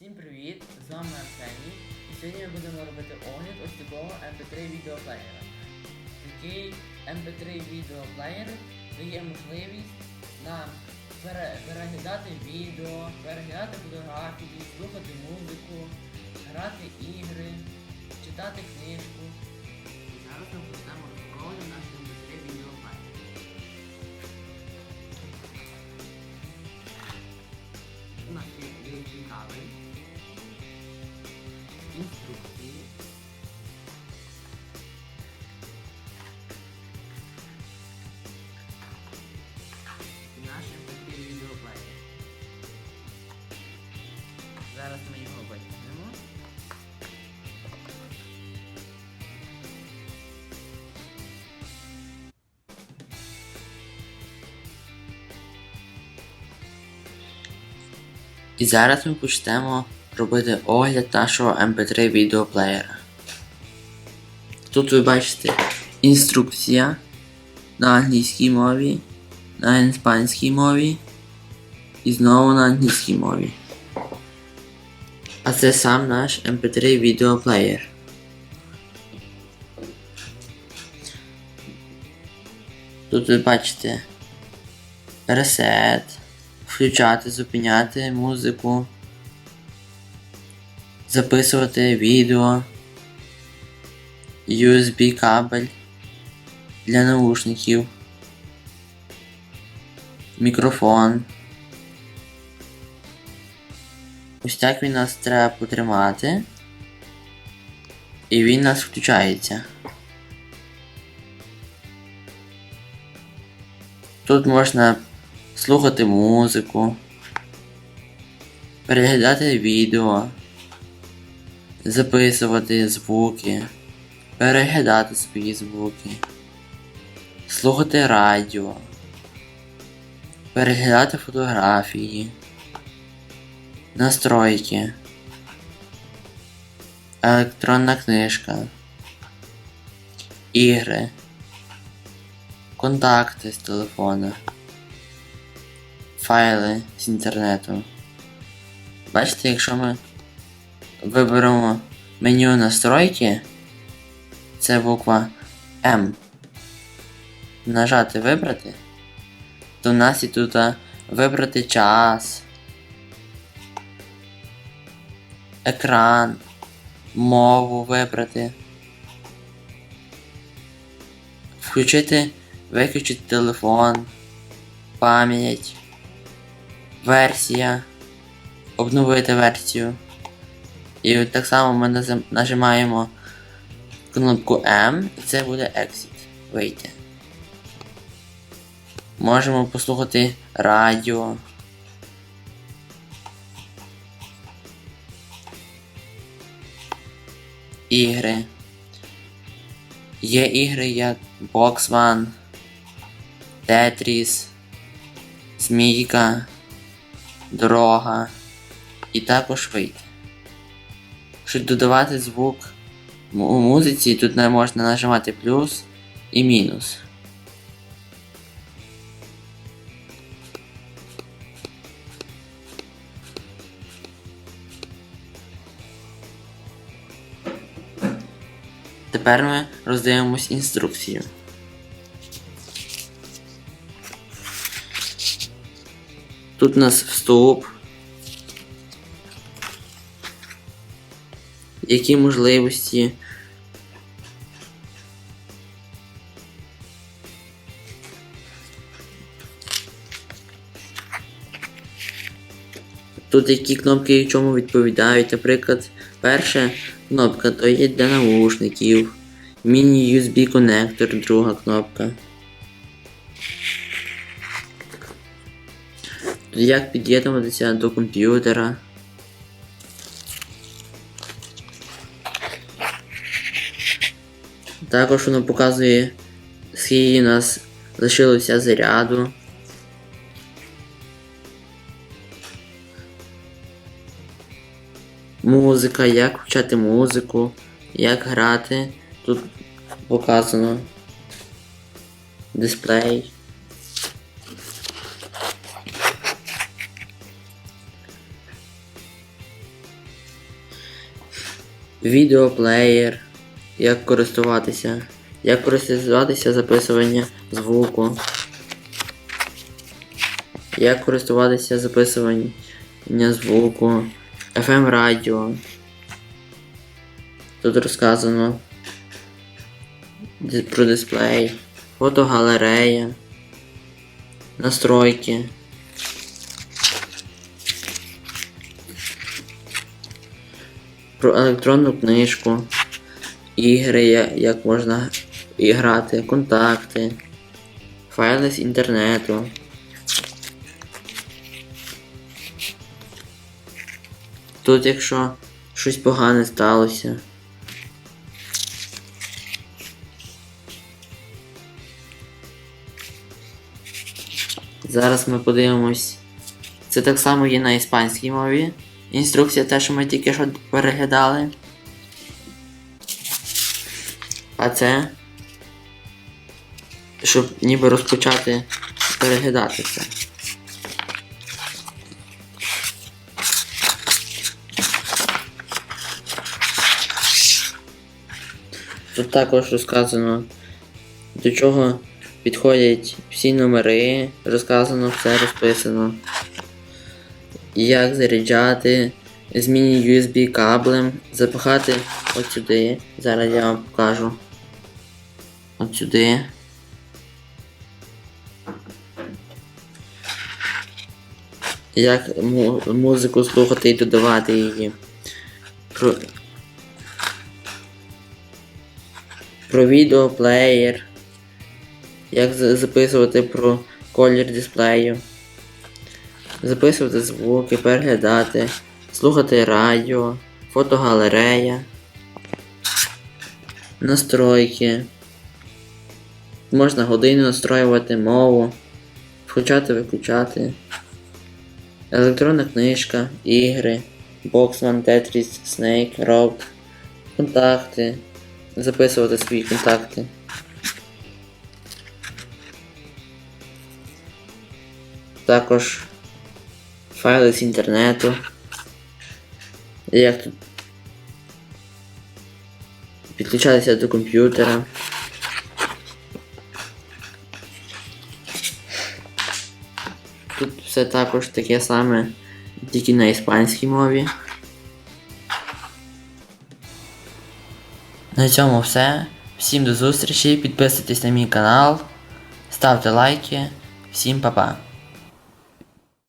Всім привіт! З вами Арсеній. І сьогодні ми будемо робити огляд ось такого MP3 відеоплеєра. Такий MP3 відеоплеєр дає можливість нам переглядати відео, переглядати фотографії, слухати музику, грати ігри, читати книжку. Зараз ми почнемо розпаковувати наш інструкції, і наш ефективний відеоплеєр. Зараз ми його витягнемо. І зараз ми почнемо робити огляд нашого MP3 відеоплеєра. Тут ви бачите інструкція на англійській мові, на іспанській мові і знову на англійській мові. А це сам наш MP3 відеоплеєр. Тут ви бачите ресет, включати, зупиняти музику, записувати відео, USB кабель для наушників, мікрофон. Ось так він нас треба потримати. І він нас включається. Тут можна слухати музику, переглядати відео, записувати звуки, переглядати свої звуки, слухати радіо, переглядати фотографії, настройки, електронна книжка, ігри, контакти з телефона файли з інтернету. Бачите, якщо ми виберемо меню настройки, це буква М. Нажати вибрати, то в нас і тут вибрати час, екран, мову вибрати, включити, виключити телефон, пам'ять версія, обновити версію. І так само ми нажимаємо кнопку M і це буде Exit. Вийти. Можемо послухати радіо. Ігри. Є ігри як Box One, Tetris, Змійка дорога і також вийти. Щоб додавати звук у музиці, тут можна нажимати плюс і мінус. Тепер ми роздивимось інструкцію. Тут у нас вступ. Які можливості. Тут які кнопки і чому відповідають. Наприклад, перша кнопка то є для наушників. Міні-USB коннектор, друга кнопка. Як під'єднуватися до комп'ютера. Також воно показує, скільки у нас лишилося заряду. Музика, як включати музику, як грати. Тут показано дисплей. відеоплеєр, як користуватися, як користуватися записування звуку, як користуватися записування звуку, FM радіо. Тут розказано про дисплей, фотогалерея, настройки. Про електронну книжку, ігри, як можна і грати, контакти, файли з інтернету. Тут, якщо щось погане сталося. Зараз ми подивимось. Це так само є на іспанській мові. Інструкція те, що ми тільки що переглядали. А це. Щоб ніби розпочати переглядати це. Тут також розказано, до чого підходять всі номери, розказано, все розписано. Як заряджати, зміні USB каблем, запихати от сюди. Зараз я вам покажу. От сюди. Як музику слухати і додавати її. Про, про відеоплеєр. Як записувати про колір дисплею. Записувати звуки, переглядати, слухати радіо, фотогалерея, настройки. Можна годину настроювати мову, включати, виключати. Електронна книжка, ігри, Boxman, Tetris, Snake, Road, контакти, записувати свої контакти. Також файли з інтернету. Як тут підключатися до комп'ютера. Все також таке саме, тільки на іспанській мові. На цьому все. Всім до зустрічі, підписуйтесь на мій канал, ставте лайки. Всім па-па.